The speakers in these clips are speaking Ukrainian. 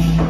Хто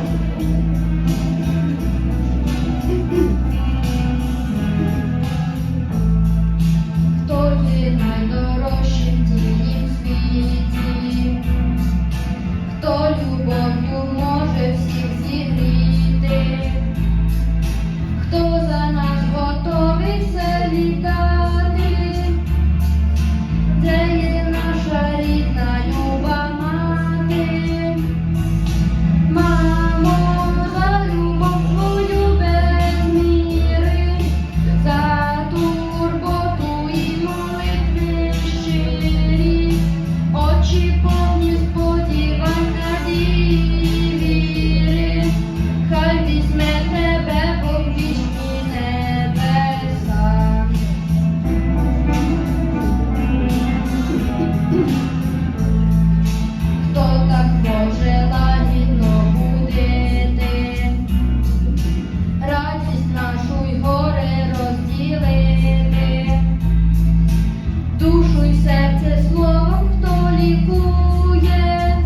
душу й серце словом, хто лікує,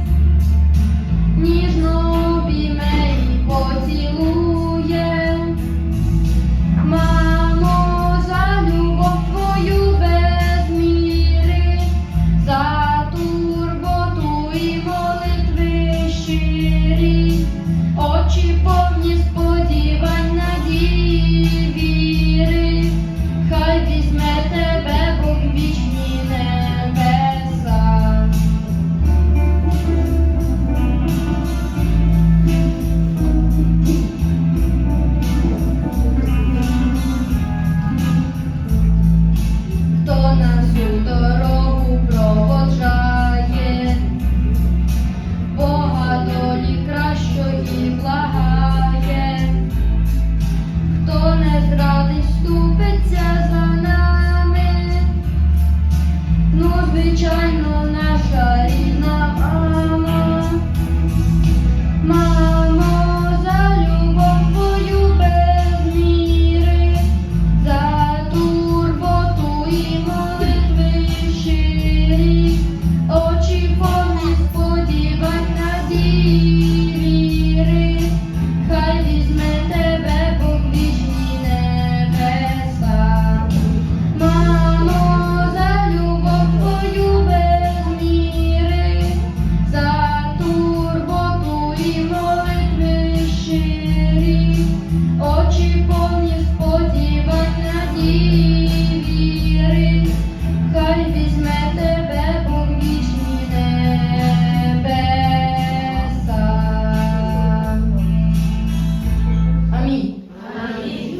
ніжно